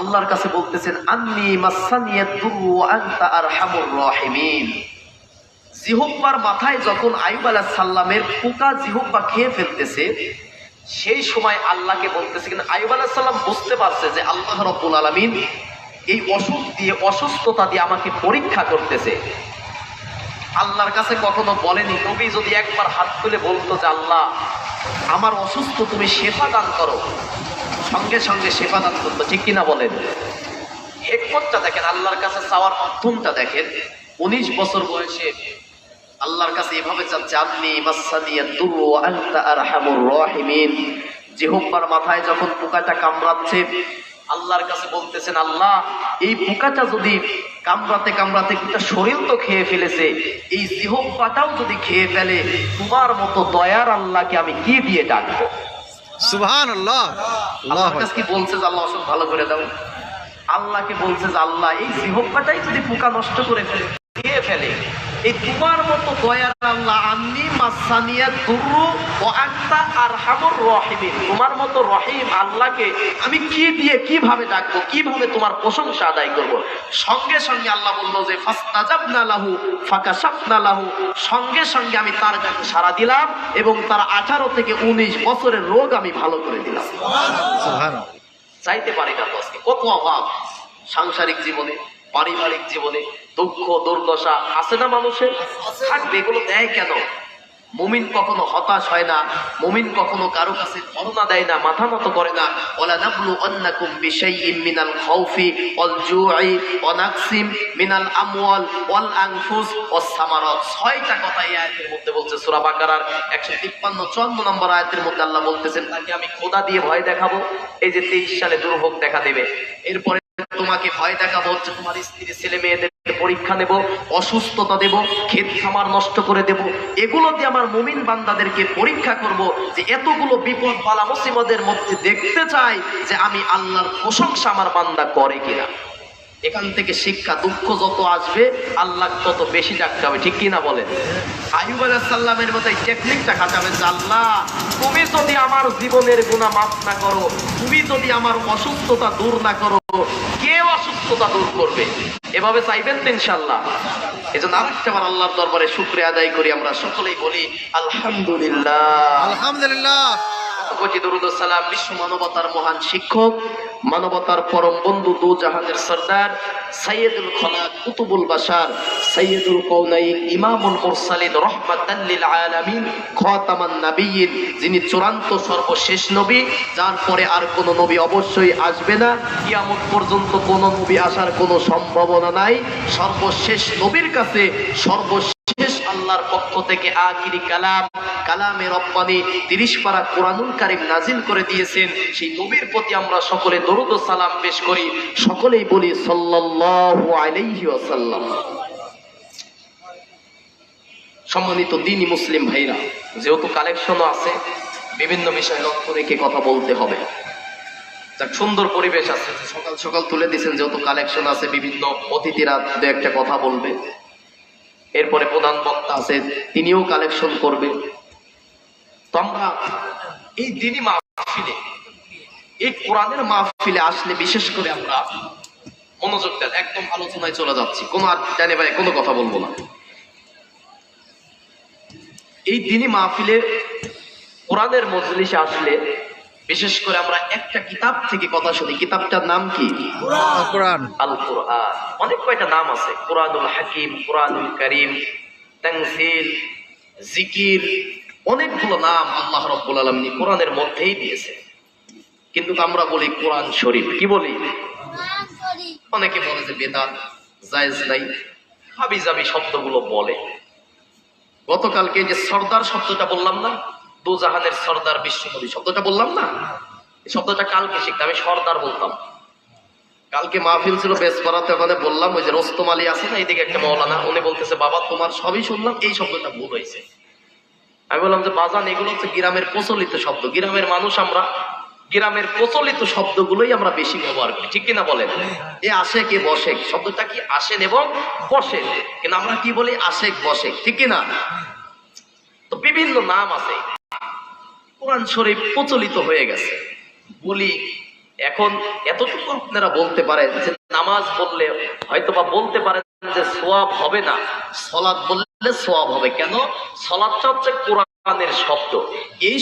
আল্লাহর কাছে বলতেছেন, আন্নি আনতা আরহামুর মাথায় যখন আইব আলাইহিস সালামের পোকা জিহুব্বা খেয়ে ফেলতেছে, সেই সময় আল্লাহকে বলতেছে কিন্তু আইব আলাইহিস সালাম বুঝতে পারছে যে আল্লাহ রাব্বুল আলামিন এই অসুখ দিয়ে, অসুস্থতা দিয়ে আমাকে পরীক্ষা করতেছে। আল্লাহর কাছে কখনো বলেনি, নবী যদি একবার হাত তুলে বলতো যে আল্লাহ, আমার অসুস্থ তুমি শেফা দান করো। সঙ্গে সঙ্গে শেফা দান করতো ঠিক কিনা বলেন? হেকমতটা দেখেন, আল্লাহর কাছে চাওয়ার মাধ্যমটা দেখেন, উনিশ বছর বয়সে আল্লাহর কাছে এভাবে চাচ্ছে আরহামুর রাহিমিন। মাথায় যখন পোকাটা কামড়াচ্ছে, আল্লাহর কাছে বলতেছেন, আল্লাহ, এই পোকাটা যদি কামড়াতে কামড়াতে একটা শরীর তো খেয়ে ফেলেছে, এই জিহব্বাটাও যদি খেয়ে ফেলে, তোমার মতো দয়ার আল্লাহকে আমি কি দিয়ে ডাকবো? সুবহান আল্লাহ। আল্লাহ কি বলছে যে আল্লাহ অসুখ ভালো করে দাও? আল্লাহকে বলছে যে আল্লাহ এই জিহব্বাটাই যদি পোকা নষ্ট করে ফেলে ফেলে এই তোমার মতো দয়ার আল্লাহ আন্নি মাসানিয়া দুরু ও আক্তা আর হামর রহিমিন। তোমার মতো রহিম আল্লাহকে আমি কি দিয়ে কীভাবে ডাকবো কীভাবে তোমার প্রশংসা আদায় করব? সঙ্গে সঙ্গে আল্লাহ বলল যে ফাস্তাজাবনা লাহু ফাকাশাফনা লাহু। সঙ্গে সঙ্গে আমি তার কাছে সাড়া দিলাম এবং তার আঠারো থেকে উনিশ বছরের রোগ আমি ভালো করে দিলাম। চাইতে পারি না তো আজকে কত অভাব। সাংসারিক জীবনে পারিবারিক জীবনে দুঃখ, দুর্দশা, আছে না মানুষের? থাকবে, এগুলো দেয় কেন? মুমিন কখনো হতাশ হয় না, মুমিন কখনো কারও কাছে ধর্ণা দেয় না, মাথা নত করে না। ওয়ালা নাবলু মিনাল মিনাল আমওয়াল ছয়টা কথা এই আয়াতের মধ্যে বলছে বাকারার 153 54 নম্বর আয়াতের মধ্যে আল্লাহ বলতেছেন, তাকে আমি খোদা দিয়ে ভয় দেখাবো। এই যে 23 সালে দুর্ভোগ দেখা দেবে। এরপরে তোমাকে ভয় দেখাবো তোমার স্ত্রী ছেলে মেয়েদের পরীক্ষা নেব অসুস্থতা দেব, ক্ষেত খামার নষ্ট করে দেব। এগুলো দিয়ে আমার মুমিন বান্দাদেরকে পরীক্ষা করব যে এতগুলো বিপদ বালা মুসিমদের মধ্যে দেখতে চাই যে আমি আল্লাহর প্রশংসা আমার বান্দা করে কিনা। এখান থেকে শিক্ষা, দুঃখ যত আসবে, আল্লাহ তত বেশি ডাকতে হবে, ঠিক কিনা বলেন? আইব সাল্লামের মতো টেকনিকটা খাটাবেন যে, আল্লাহ, তুমি যদি আমার জীবনের গুণা মাফ না করো, তুমি যদি আমার অসুস্থতা দূর না করো, কে অসুস্থতা দূর করবে? এভাবে চাইবেন তো ইনশাল্লাহ এই জন্য আরেকটা বার আল্লাহর দরবারে শুক্রিয়া আদায় করি, আমরা সকলেই বলি, আলহামদুলিল্লাহ। আলহামদুলিল্লাহ। বিশ্ব মানবতার মহান শিক্ষক, মানবতার পরম বন্ধু দু জাহানের সর্দার খলাক কুতুবুল বাশার সাইয়্যিদুল কওনাইন ইমামুল মুরসালিন আলামিন, খাতামান নাবিয়্যিন, যিনি চূড়ান্ত সর্বশেষ নবী, যার পরে আর কোন নবী অবশ্যই আসবে না। কিয়ামত পর্যন্ত কোন নবী আসার কোনো সম্ভাবনা নাই। সর্বশেষ নবীর কাছে সর্বশেষ শেষ আল্লাহর পক্ষ থেকে আখিরি কালাম, কালামে রব্বানি তিরিশ পারা কোরআনুল কারিম নাজিল করে দিয়েছেন। সেই নবীর প্রতি আমরা সকলে দরুদ সালাম পেশ করি। সকলেই বলি সাল্লাল্লাহু আলাইহি ওয়াসাল্লাম। সম্মানিত দিনী মুসলিম ভাইরা, যেহেতু কালেকশনও আছে, বিভিন্ন বিষয়ে লক্ষ্য রেখে কথা বলতে হবে। যাক, সুন্দর পরিবেশ আছে। সকাল সকাল তুলে দিয়েছেন, যেহেতু কালেকশন আছে, বিভিন্ন অতিথিরা দু একটা কথা বলবে। এরপরে প্রধান বক্তা আছে তিনিও কালেকশন করবে তো আমরা এই দিনই মাহফিলে, এই কোরআনের মাহফিলে আসলে বিশেষ করে আমরা মনোযোগ দেন, একদম আলোচনায় চলে যাচ্ছি। কোনো আর জানে ভাই, কোনো কথা বলব না। এই দিনই মাহফিলে কোরআনের মজলিসে আসলে বিশেষ করে আমরা একটা কিতাব থেকে কথা শুনি। কিতাবটার নাম কি? কোরআন। আল কোরআন অনেক কয়টা নাম আছে। কোরআনুল হাকিম কোরআনুল করিম তানসিল জিকির অনেকগুলো নাম আল্লাহ রব্বুল আলমী কোরআনের মধ্যেই দিয়েছে। কিন্তু আমরা বলি কোরআন শরীফ। কি বলি? অনেকে বলে যে বেদাত জায়েজ নাই। হাবি জাবি শব্দগুলো বলে। গতকালকে যে সর্দার শব্দটা বললাম না দু জাহানের সর্দার বিশ্বনবী শব্দটা বললাম না? এই শব্দটা কালকে শিখতে আমি সর্দার বলতাম। কালকে মাহফিল ছিল বেসপাড়াতে, ওখানে বললাম, ওই যে রোস্তম আলী আছে না, এইদিকে একটা মৌলানা, উনি বলতেছে, বাবা, তোমার সবই শুনলাম, এই শব্দটা ভুল হয়েছে আমি বললাম যে, বাজান, এগুলো হচ্ছে গ্রামের প্রচলিত শব্দ। গ্রামের মানুষ আমরা, গ্রামের প্রচলিত শব্দগুলোই আমরা বেশি ব্যবহার করি। ঠিক কিনা বলেন? এ আসে কে বসে? শব্দটা কি আসেন এবং বসেন? কিন্তু আমরা কি বলি? আশেক বসে ঠিক কিনা? তো বিভিন্ন নাম আছে। কোরআন শরীফ প্রচলিত হয়ে গেছে। বলি, এখন এতটুকু আপনারা বলতে পারেন যে নামাজ বললে হয়তো বা বলতে পারেন যে সোয়াব হবে না। সলাদ বললে সোয়াব হবে। কেন? সলাদটা হচ্ছে কোরআনের শব্দ। এই